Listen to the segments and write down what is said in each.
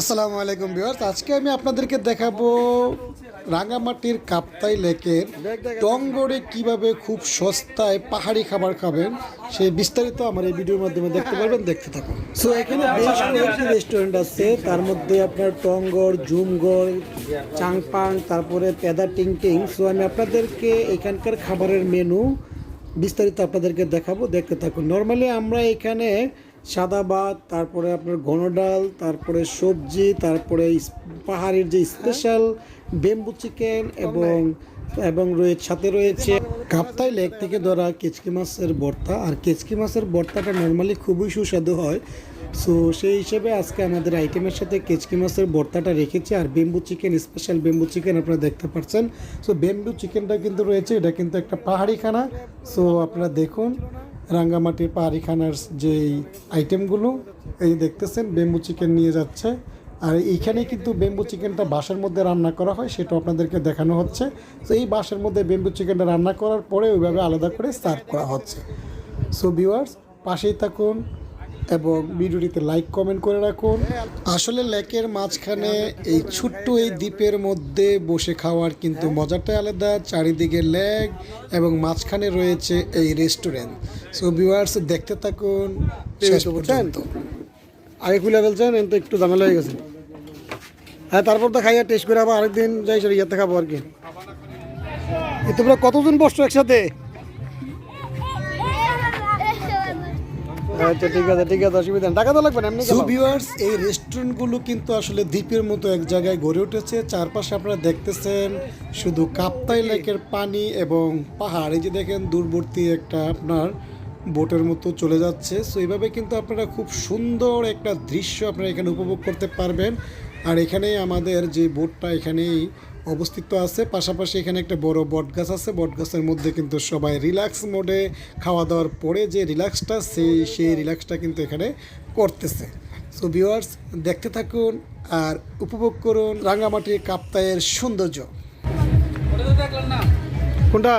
আসসালামু আলাইকুম ভিউয়ার্স, আজকে আমি আপনাদেরকে দেখাবো রাঙামাটির কাপ্তাই লেকের টঙ্গড়ে কীভাবে খুব সস্তায় পাহাড়ি খাবার খাবেন, সেই বিস্তারিত আমার এই ভিডিওর মাধ্যমে দেখতে পারবেন, দেখতে থাকুন। সো এখানে বেশ কয়েকটি রেস্টুরেন্ট আছে, তার মধ্যে আপনার টঙ্গড় জুমগড় চাংপাং, তারপরে পেদা টিং টিং সো আমি আপনাদেরকে এখানকার খাবারের মেনু বিস্তারিত আপনাদেরকে দেখাবো, দেখতে থাকুন। নর্মালি আমরা এখানে সাদা ভাত তারপরে আপনার ঘন ডাল তারপরে সবজি, তারপরে পাহাড়ের যে স্পেশাল বেম্বু চিকেন এবং এবং রয়েছে সাথে রয়েছে কাপ্তাই লেক থেকে ধরা কেচকি মাছের ভর্তা আর কেচকি মাছের ভর্তাটা নর্মালি খুবই সুস্বাদু হয়। সো সেই হিসেবে আজকে আমাদের আইটেমের সাথে কেচকি মাছের ভর্তাটা রেখেছি। আর bamboo chicken special bamboo chicken আপনারা দেখতে পাচ্ছেন। সো বেম্বু চিকেনটা কিন্তু রয়েছে। এটা কিন্তু একটা পাহাড়ি খানা সো আপনারা দেখুন। রাঙ্গামাটির পাহাড়িখানার যেই আইটেমগুলো এই দেখতেছেন বেম্বু চিকেন নিয়ে যাচ্ছে। আর এইখানে কিন্তু বেম্বু চিকেনটা বাঁশের মধ্যে রান্না করা হয় সেটা আপনাদেরকে দেখানো হচ্ছে। তো এই বাঁশের মধ্যে বেম্বু চিকেনটা রান্না করার পরে ওইভাবে আলাদা করে সার্ভ করা হচ্ছে। সো ভিউয়ার্স পাশেই থাকুন এবং ভিডিওটিতে লাইক কমেন্ট করে রাখুন। আসলে লেকের মাঝখানে এই ছোট্ট এই দ্বীপের মধ্যে বসে খাওয়ার কিন্তু মজাটাই আলাদা চারিদিকে লেক এবং মাঝখানে রয়েছে এই রেস্টুরেন্ট সো ভিউয়ার্স দেখতে থাকুন শেষ পর্যন্ত। আগে খুলে ফেলছেন তো একটু ঝামেলা হয়ে গেছে। হ্যাঁ তারপর তো খাইয়া টেস্ট করে আবার আরেকদিন যাই সেটা ইয়াতে খাব আর কি। এ তোমরা কতজন বসছো একসাথে? আচ্ছা ঠিক আছে ঠিক আছে, অসুবিধা টাকা তো লাগবে না, এমনি সো। ভিউয়ার্স এই রেস্টুরেন্টগুলো কিন্তু আসলে দ্বীপের মতো এক জায়গায় গড়ে উঠেছে। চারপাশে আপনারা দেখতেছেন শুধু কাপ্তাই লেকের পানি এবং পাহাড়। এই যে দেখেন, দূরবর্তী একটা আপনার বোটের মতো চলে যাচ্ছে। সো এইভাবে কিন্তু আপনারা খুব সুন্দর একটা দৃশ্য আপনারা এখানে উপভোগ করতে পারবেন। আর এখানে আমাদের যে বোটটা, এখানেই অবস্থিত আছে। পাশাপাশি এখানে একটা বড় বট গাছ আছে। বট গাছের মধ্যে কিন্তু সবাই রিল্যাক্স মোডে খাওয়া দাওয়ার পরে যে রিল্যাক্সটা সেই সেই রিল্যাক্সটা কিন্তু এখানে করতেছে। সো ভিউয়ার্স দেখতে থাকুন আর উপভোগ করুন রাঙ্গামাটির কাপ্তায়ের সৌন্দর্য। কোনটা?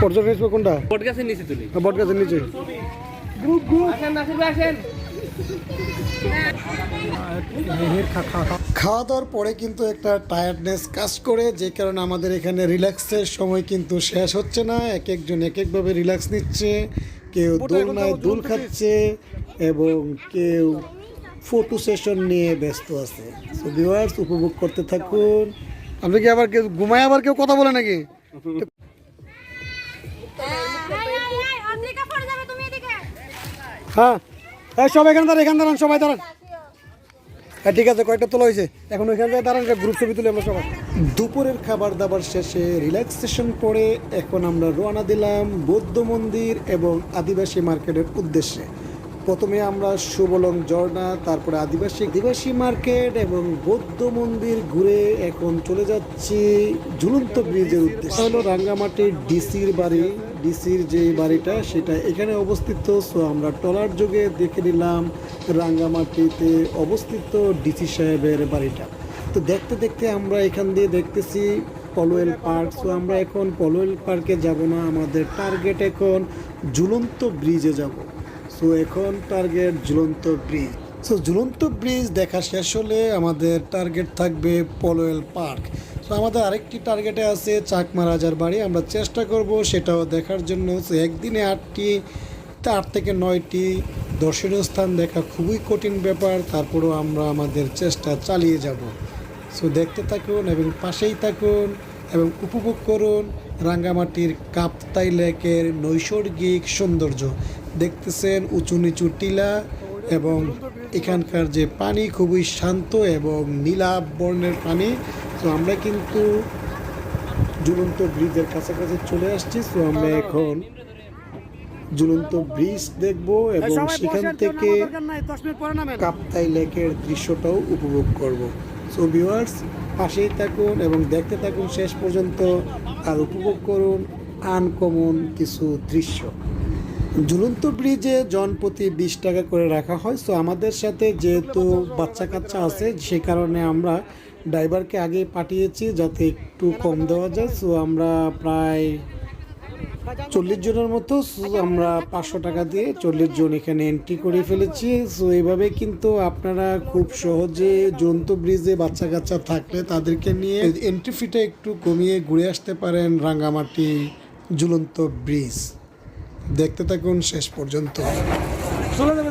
পর্যটন কোনটা? বট গাছের নিচে তুলি বট গাছের নিচে। আসেন নাসির ভাই আসেন। খাওয়া দাওয়ার পরে কিন্তু একটা টায়ার্ডনেস কাজ করে যে কারণে আমাদের এখানে রিল্যাক্সের সময় কিন্তু শেষ হচ্ছে না। এক একজন এক একভাবে রিল্যাক্স নিচ্ছে কেউ দোলনায় দোল খাচ্ছে এবং কেউ ফটো সেশন নিয়ে ব্যস্ত আছে। সো ভিউয়ার্স উপভোগ করতে থাকুন। আপনি কি আবার কেউ ঘুমায় আবার কেউ কথা বলে নাকি? অমলিকা হ্যাঁ এখানে দাঁড়ান এখানে দাঁড়ান, সবাই দাঁড়ান। হ্যাঁ ঠিক আছে, কয়েকটা তোলা হয়েছে। এখন ওইখানে দাঁড়ান গ্রুপ ছবি তুলে আমরা সবাই। দুপুরের খাবার দাবার শেষে রিল্যাক্সেশন করে এখন আমরা রওনা দিলাম বৌদ্ধ মন্দির এবং আদিবাসী মার্কেটের উদ্দেশ্যে। প্রথমে আমরা সুবলং ঝর্ণা, তারপরে আদিবাসী আদিবাসী মার্কেট এবং বৌদ্ধ মন্দির ঘুরে এখন চলে যাচ্ছি ঝুলন্ত ব্রিজের উদ্দেশ্যে। হলো রাঙ্গামাটির ডিসির বাড়ি। ডিসির যে বাড়িটা, সেটা এখানে অবস্থিত। সো আমরা টলার যুগে দেখে নিলাম রাঙ্গামাটিতে অবস্থিত ডিসি সাহেবের বাড়িটা। তো দেখতে দেখতে আমরা এখান দিয়ে দেখতেছি পলোয়েল পার্ক। সো আমরা এখন পলোয়েল পার্কে যাব না, আমাদের টার্গেট এখন ঝুলন্ত ব্রিজে যাব। সো এখন টার্গেট ঝুলন্ত ব্রিজ। সো ঝুলন্ত ব্রিজ দেখা শেষ হলে আমাদের টার্গেট থাকবে পলোয়েল পার্ক। সো আমাদের আরেকটি টার্গেটে আছে চাকমা রাজার বাড়ি। আমরা চেষ্টা করব সেটাও দেখার জন্য একদিনে আটটি আট থেকে নয়টি দর্শনীয় স্থান দেখা খুবই কঠিন ব্যাপার, তারপরেও আমরা আমাদের চেষ্টা চালিয়ে যাব। সো দেখতে থাকুন এবং পাশেই থাকুন এবং উপভোগ করুন রাঙ্গামাটির কাপ্তাই লেকের নৈসর্গিক সৌন্দর্য। দেখতেছেন উঁচু নিচু টিলা এবং এখানকার যে পানি খুবই শান্ত এবং নীলাভ বর্ণের পানি তো আমরা কিন্তু ঝুলন্ত ব্রিজের কাছাকাছি চলে আসছি। তো আমরা এখন ঝুলন্ত ব্রিজ দেখব এবং সেখান থেকে কাপ্তাই লেকের দৃশ্যটাও উপভোগ করব। সো ভিউয়ার্স পাশেই থাকুন এবং দেখতে থাকুন শেষ পর্যন্ত আর উপভোগ করুন আনকমন কিছু দৃশ্য। ঝুলন্ত ব্রিজে জনপ্রতি বিশ টাকা করে রাখা হয়। সো আমাদের সাথে যেহেতু বাচ্চা কাচ্চা আছে সে কারণে আমরা ড্রাইভারকে আগে পাঠিয়েছি যাতে একটু কম দেওয়া যায়। সো আমরা প্রায় চল্লিশ জনের মতো আমরা পাঁচশো টাকা দিয়ে চল্লিশ জন এখানে এন্ট্রি করে ফেলেছি। সো এভাবে কিন্তু আপনারা খুব সহজে জন্তু ব্রিজে বাচ্চা কাচ্চা থাকলে তাদেরকে নিয়ে এন্ট্রি ফিটা একটু কমিয়ে ঘুরে আসতে পারেন রাঙ্গামাটি ঝুলন্ত ব্রিজ। দেখতে থাকুন শেষ পর্যন্ত। চলে যাবে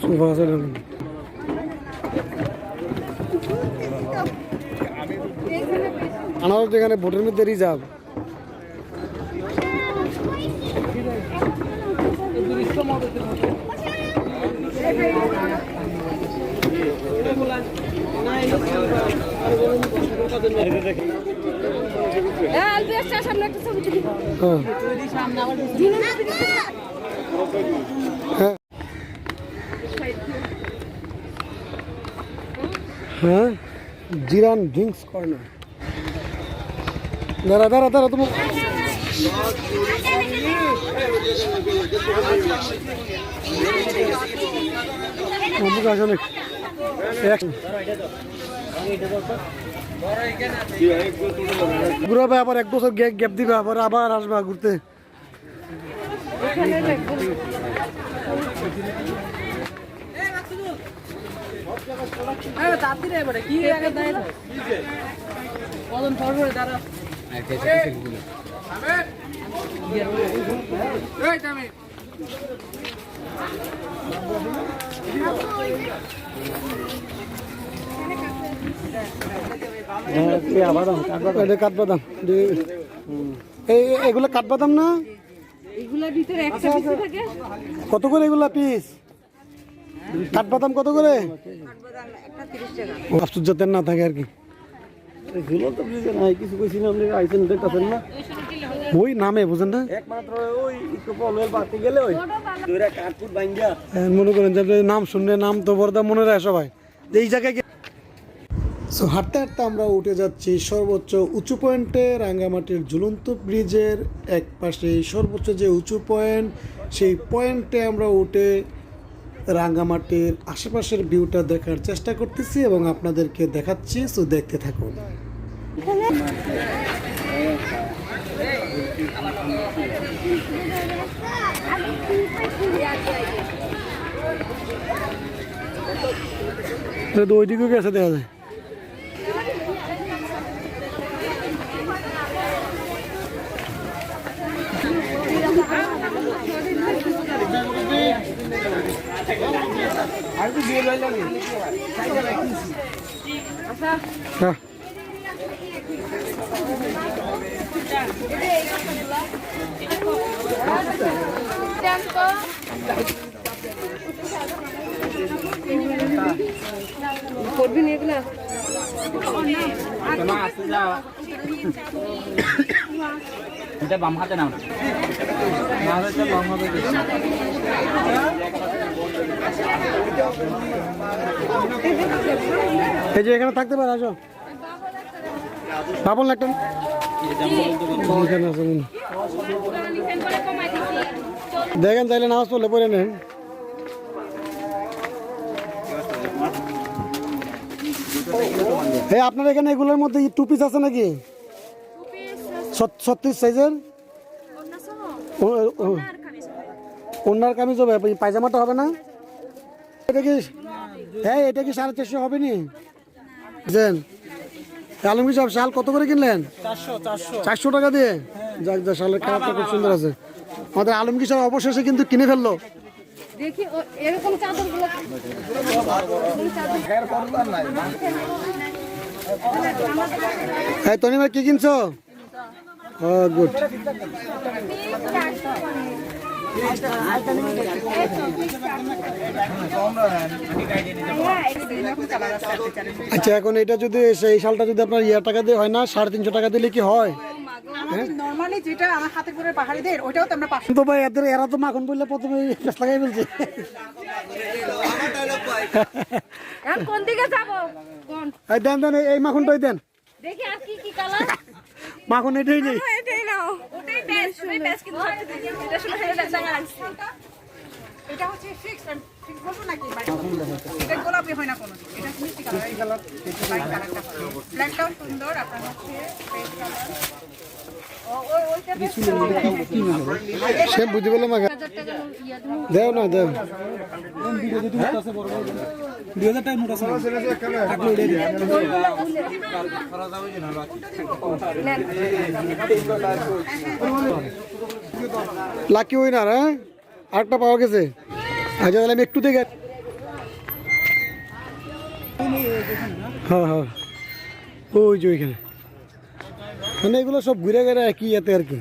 সোফা না? আনারস যেখানে ভোটের মধ্যে রিজার্ভ হ্যাঁ হ্যাঁ? জিরান ড্রিঙ্কস কর্নার। দাঁড়া দাঁড়া দাঁড়া, তোমার আবার এক বছর গ্যাপ দিবে, আবার আবার আসবা ঘুরতে তাড়াতাড়ি এবারে কি আগে দেয় কজন ফর করে দাঁড়া এটা কাঠবাদাম যে- এই এই- এগুলো কাঠবাদাম না? এগুলোর ভিতরে একটা কিছু থাকে। কত করে এগুলা পিস কাঠবাদাম কত করে? তেল না থাকে আর কি। ঝুলন্ত ব্রিজে নাই কিছু কইছিলাম আপনি আইসেন দেখতেছেন না? ওই নামে বুঝেন না? মনে করেন নাম শুনলে নাম তো বরদা মনে রাখে সবাই। এই জায়গায় সো হাঁটতে হাঁটতে আমরা উঠে যাচ্ছি সর্বোচ্চ উঁচু পয়েন্টে। রাঙ্গামাটির ঝুলন্ত ব্রিজের এক পাশে সর্বোচ্চ যে উঁচু পয়েন্ট সেই পয়েন্টে আমরা উঠে রাঙ্গামাটির আশেপাশের ভিউটা দেখার চেষ্টা করতেছি এবং আপনাদেরকে দেখাচ্ছি সো দেখতে থাকুন। ওইদিকে গেছে, দেখা যায়। করবি বাম হাতে নাও না বাম হাতে এই যে এখানে থাকতে পারে আসো। বাবন হয়। দেখেন তাইলে নামাজ পড়লে পড়ে নেন। এই আপনার এখানে এগুলোর মধ্যে টু পিস আছে নাকি? ছত- ছত্রিশ সাইজের ওনার কামিজ হবে পায়জামাটা হবে না? এটা কি হ্যাঁ এটা কি সাড়ে চারশো হবে নি বুঝলেন আলমগীর সাহেব শাল কত করে কিনলেন? চারশো টাকা দিয়ে? যাক যা শালের কালারটা খুব সুন্দর আছে। আমাদের আলমগীর সাহেব অবশেষে কিন্তু কিনে ফেলল? হ্যাঁ তনি ভাই কি কিনছো? গুড। আচ্ছা এখন এটা যদি সেই শালটা যদি আপনার ইয়ার টাকা দিয়ে হয় না সাড়ে তিনশো টাকা দিলে কি হয়? নর্মালি যেটা আমার হাতে করে পাহাড়িদের ওইটাও তো আমরা পাঁচশো তো ভাই এদের এরা তো মাখন বললে প্রথমে পেঁচ লাগাই বলছে কোন দিকে যাব? এই দেন দেন এই- এই মাখনটাই দেন। দেখি আর কি কি কালার মাখন এটাই নেই। এটা হচ্ছে ফিক্স ফিক্স বলব নাকি? এটা গোলাপি হয় না কোনো এটা মিষ্টি কালার এই কালার লাইট কালারটা ব্ল্যাকটাও সুন্দর আপনার হচ্ছে পেস্ট কালার সে বুঝতে পারলাম লাকি উইনার হ্যাঁ? আরেকটা পাওয়া গেছে। আচ্ছা তাহলে আমি একটু দেখে হ্যাঁ হ্যাঁ। ওই ওইখানে। মানে এগুলো সব ঘুরে ঘুরে একই এতে আর কি।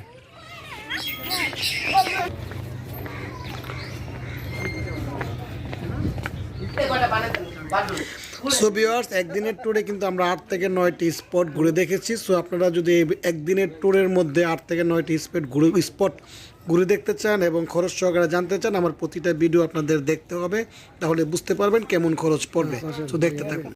সো বিওয়ার্স একদিনের ট্যুরে কিন্তু আমরা আট থেকে নয়টি স্পট ঘুরে দেখেছি। সো আপনারা যদি একদিনের ট্যুরের মধ্যে আট থেকে নয়টি স্পট ঘুরে স্পট ঘুরে দেখতে চান এবং খরচ সহকারে জানতে চান আমার প্রতিটা ভিডিও আপনাদের দেখতে হবে। তাহলে বুঝতে পারবেন কেমন খরচ পড়বে। তো দেখতে থাকুন।